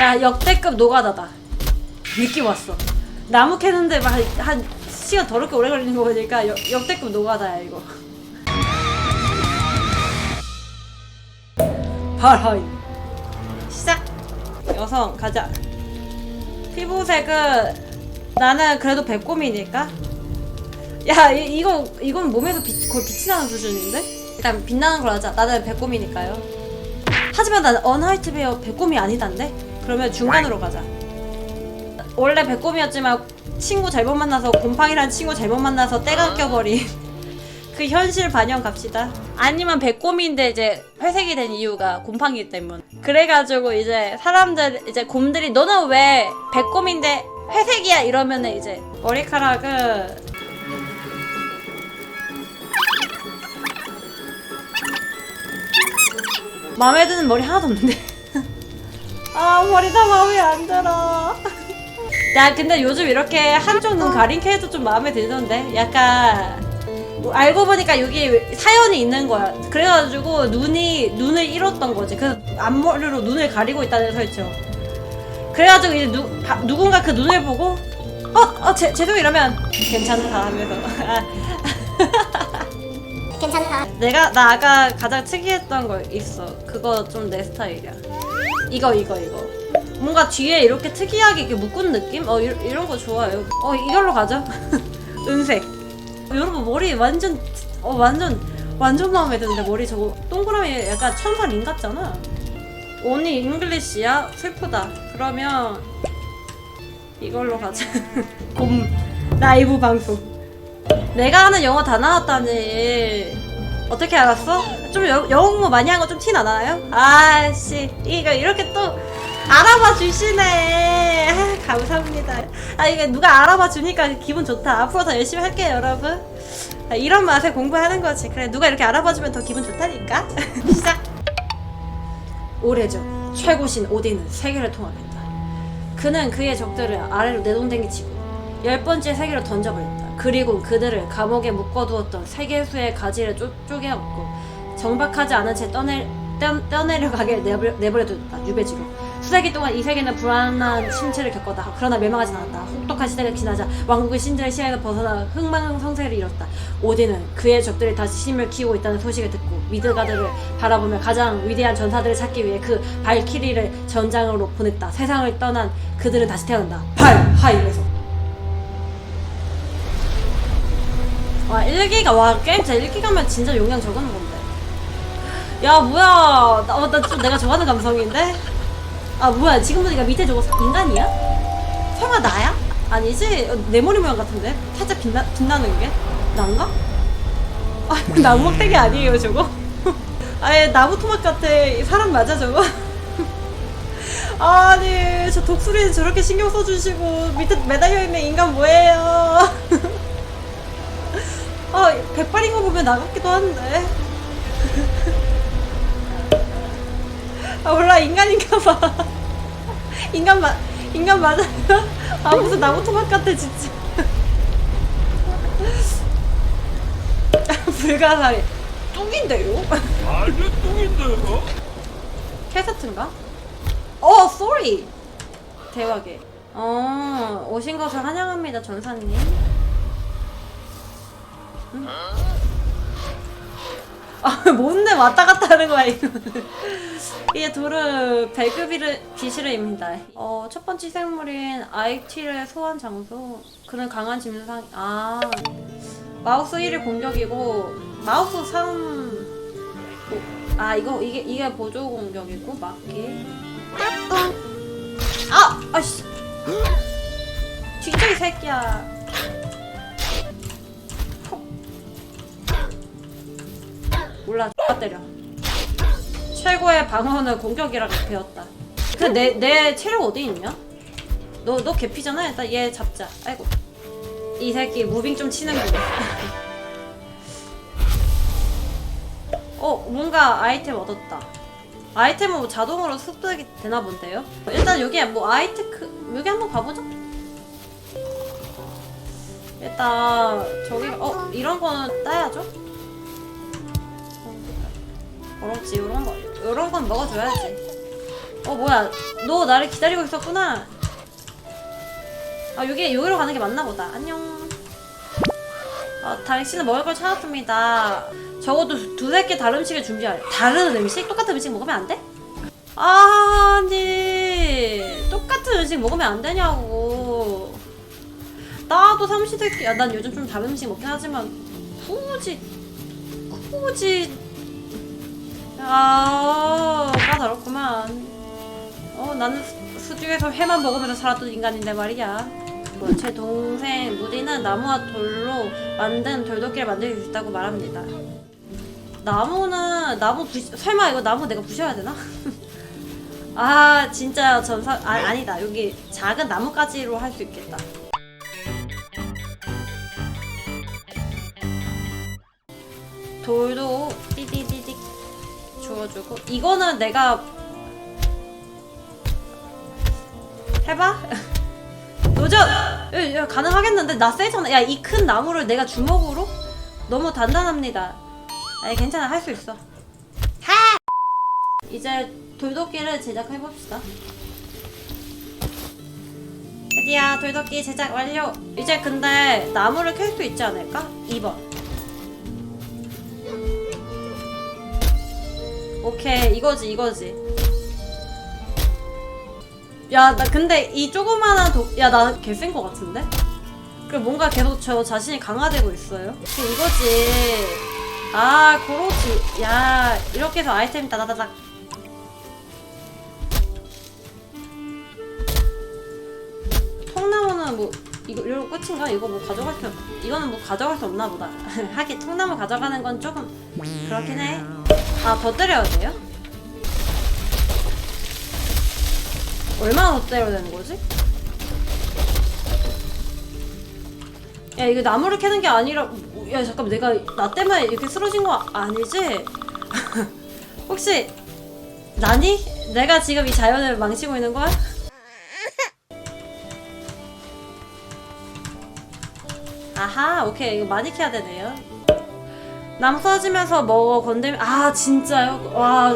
야 역대급 노가다다. 느낌 왔어. 나무 캐는데 막 한 시간 더럽게 오래 걸리는 거 보니까 역, 역대급 노가다야 이거. 발하이. 시작. 여성 가자. 피부색은 나는 그래도 백곰이니까. 야 이, 이거 이건 몸에서 빛, 거의 빛이 나는 수준인데? 일단 빛나는 걸 하자. 나는 백곰이니까요. 하지만 난 언하이트 베어 백곰이 아니단데 그러면 중간으로 가자 원래 백곰이었지만 친구 잘못 만나서 곰팡이란 친구 잘못 만나서 때가 껴버린 그 현실 반영 갑시다. 아니면 백곰인데 이제 회색이 된 이유가 곰팡이 때문. 그래가지고 이제 사람들 이제 곰들이 너는 왜 백곰인데 회색이야 이러면은 이제 머리카락은 마음에 드는 머리 하나도 없는데. 아 머리 다 마음에 안 들어. 야 근데 요즘 이렇게 한쪽 눈 가린 캐도 좀 마음에 들던데? 약간 뭐 알고 보니까 여기 사연이 있는 거야. 그래가지고 눈이 눈을 잃었던 거지. 그래서 앞머리로 눈을 가리고 있다는 설정 그래가지고 이제 누, 바- 누군가 그 눈을 보고 어? 어 제, 죄송 이러면 괜찮다 하면서. 괜찮다. 내가 나 아까 가장 특이했던 거 있어. 그거 좀 내 스타일이야 이거 이거 이거. 뭔가 뒤에 이렇게 특이하게 이렇게 묶은 느낌? 어 이, 이런 거 좋아요. 어 이걸로 가죠 은색. 여러분 머리 완전 어 완전 완전 마음에 드는데 머리 저거. 동그라미 약간 천사 링 같잖아. 언니 잉글리시야? 슬프다. 그러면 이걸로 가자. 곰 라이브 방송. 내가 하는 영어 다 나왔다니 어떻게 알았어? 좀 여, 영어 많이 한 거 좀 티 나나요? 아씨 이거 이렇게 또 알아봐 주시네. 아, 감사합니다. 아 이게 누가 알아봐 주니까 기분 좋다. 앞으로 더 열심히 할게요 여러분. 아, 이런 맛에 공부하는 거지. 그래 누가 이렇게 알아봐 주면 더 기분 좋다니까. 시작. 오래전 최고신 오딘은 세계를 통합했다. 그는 그의 적들을 아래로 내동댕이치고 열 번째 세계로 던져버렸다. 그리고 그들을 감옥에 묶어두었던 세계수의 가지를 쪼, 쪼개었고 정박하지 않은 채 떠내, 떠, 떠내려가게 내버려, 내버려뒀다. 유배지로. 수세기 동안 이 세계는 불안한 신체를 겪었다. 그러나 멸망하진 않았다. 혹독한 시대가 지나자 왕국의 신들의 시야에서 벗어나 흥망성쇠를 이뤘다. 오딘은 그의 적들이 다시 힘을 키우고 있다는 소식을 듣고 미드가드를 바라보며 가장 위대한 전사들을 찾기 위해 그 발키리를 전장으로 보냈다. 세상을 떠난 그들은 다시 태어난다. 발 하이에서. 와 1기가 와 게임 진짜 1기가면 진짜 용량 적은 건데 야 뭐야 나, 어, 나 좀 내가 좋아하는 감성인데 아 뭐야 지금 보니까 밑에 저거 사- 인간이야? 설마 나야? 아니지 어, 내 머리 모양 같은데 살짝 빛나, 빛나는 게 난가? 아 나무 막대기 아니에요 저거? 아예 나무 토막 같아 사람 맞아 저거? 아니 저 독수리는 저렇게 신경 써주시고 밑에 매달려 있는 인간 뭐예요? 아, 백발인 거 보면 나같기도 한데. 아, 몰라, 인간인가 봐. 인간 마, 인간 맞아요? 아, 무슨 나무 토막 같아, 진짜. 불가사리. 뚱인데요? 아니 뚱인데요? 캐서트인가? 어, 쏘리! 대박에. 어, 오신 것을 환영합니다, 전사님. 아, 뭔데 왔다 갔다 하는 거야, 이거. 이게 돌은 배급이를 비실의입니다. 어, 첫 번째 생물인 아이티의 소환 장소. 그는 강한 짐승상, 아. 마우스 1이 공격이고, 마우스 3. 아, 이거, 이게, 이게 보조 공격이고, 막기. 아! 아씨! 진짜 이 새끼야. 몰라 X 때려. 최고의 방어는 공격이라고 배웠다. 근데 내, 내 체력 어디 있냐? 너, 너 개피잖아? 일단 얘 잡자. 아이고. 이 새끼 무빙 좀 치는구나. 어 뭔가 아이템 얻었다. 아이템은 뭐 자동으로 습득이 되나 본데요? 일단 여기 뭐 아이테크 여기 한번 가보자 일단 저기 어 이런 거는 따야죠 그렇지 이런 거 이런 건 먹어줘야지. 어 뭐야 너 나를 기다리고 있었구나. 아 여기 여기로 가는 게 맞나 보다. 안녕. 어, 당신은 먹을 걸 찾았습니다. 적어도 두세 개 다른 음식을 준비할 다른 음식? 똑같은 음식 먹으면 안 돼? 아니. 똑같은 음식 먹으면 안 되냐고. 나도 삼시세끼 야난 요즘 좀 다른 음식 먹긴 하지만 굳이 굳이 아 까다롭구만. 어 나는 수- 수중에서 회만 먹으면서 살았던 인간인데 말이야. 뭐, 제 동생 무디는 나무와 돌로 만든 돌도끼를 만들 수 있다고 말합니다. 나무는 나무 부시 설마 이거 나무 내가 부셔야 되나? 아 진짜 전사 아, 아니다. 여기 작은 나뭇가지로 할 수 있겠다. 돌도 띠디디 디 주워주고 이거는 내가 해봐? 도전 야, 야, 가능하겠는데 나 세잖아. 야 이 큰 나무를 내가 주먹으로? 너무 단단합니다. 아니 괜찮아. 할 수 있어. 하! 이제 돌도끼를 제작해 봅시다. 드디어 돌도끼 제작 완료. 이제 근데 나무를 캘 수 있지 않을까? 2번 오케이 이거지 이거지. 야 나 근데 이 조그마한 도... 야나 개센 거 같은데? 그리고 뭔가 계속 저 자신이 강화되고 있어요? 그 이거지. 아 그렇지. 야 이렇게 해서 아이템 따다다닥. 통나무는 뭐 이거 이거 끝인가? 이거 뭐 가져갈 수 이거는 뭐 가져갈 수 없나 보다. 하긴 통나무 가져가는 건 조금 그렇긴 해 아 더 때려야 돼요? 얼마나 더 때려야 되는 거지? 야 이거 나무를 캐는 게 아니라 야 잠깐 내가 나 때문에 이렇게 쓰러진 거 아니지? 혹시 나니? 내가 지금 이 자연을 망치고 있는 거야? 아하 오케이 이거 많이 캐야 되네요 남 써지면서 뭐 건들면 아 진짜요? 와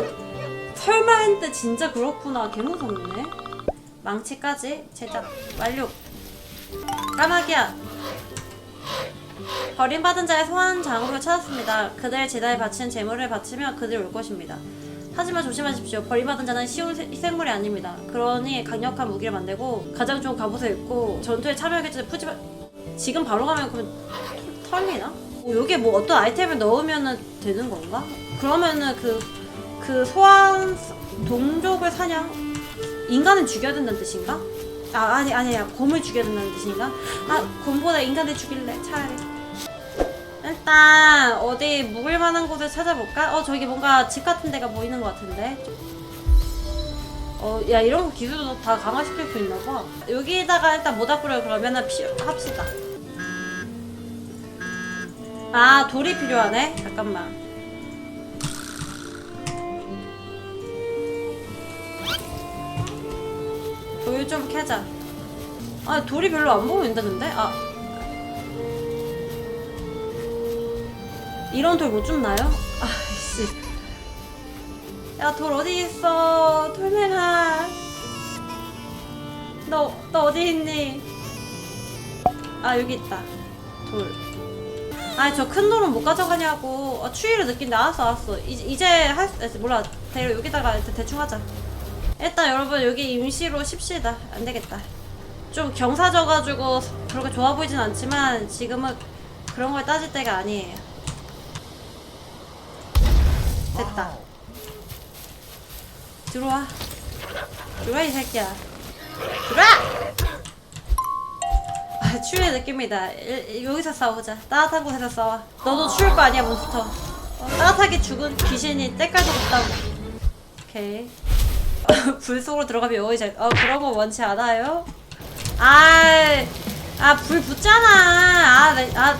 설마 했는데 진짜 그렇구나 개무섭네 망치까지 제작 완료 까마귀야 버림받은 자의 소환 장으로 찾았습니다. 그들 제다에 바치는 재물을 바치면 그들 올 것입니다. 하지만 조심하십시오. 버림받은 자는 쉬운 세- 생물이 아닙니다. 그러니 강력한 무기를 만들고 가장 좋은 갑옷을 입고 전투에 참여하겠지 푸지 마... 지금 바로 가면 털- 털리나? 뭐 여기에 뭐 어떤 아이템을 넣으면 되는 건가? 그러면은 그, 그 소환 동족을 사냥 인간을 죽여야 된다는 뜻인가? 아 아니 아니야 곰을 죽여야 된다는 뜻인가? 아 곰보다 인간을 죽일래 차라리 일단 어디 묵을 만한 곳을 찾아볼까? 어 저기 뭔가 집 같은 데가 보이는 것 같은데 어 야 이런 거 기술도 다 강화시킬 수 있나 봐 여기다가 일단 모닥불을 그러면은 피 합시다 아 돌이 필요하네. 잠깐만. 돌 좀 캐자. 아 돌이 별로 안 보이는데? 아. 이런 돌 못 줍나요? 아씨. 야 돌 어디 있어? 돌멩아 너, 너 어디 있니? 아 여기 있다. 돌 아니 저큰 돌은 못 가져가냐고. 아, 추위를 느낀다. 알았어 알았어. 이제, 이제 할 수, 아, 몰라. 대로 여기다가 일단 대충 하자. 일단 여러분 여기 임시로 쉽시다. 안 되겠다. 좀 경사져가지고 그렇게 좋아 보이진 않지만 지금은 그런 걸 따질 때가 아니에요. 됐다. 들어와. 들어와 이 새끼야. 들어와! 아 추위의 느낌이다 일- 일- 여기서 싸우자 따뜻한 곳에서 싸워 너도 추울 거 아니야 몬스터 어, 따뜻하게 죽은 귀신이 때깔도 없다고 오케이 불 속으로 들어가면 여기 잘, 어, 그런 거 원치 않아요? 아, 아, 불 붙잖아. 아, 네, 아.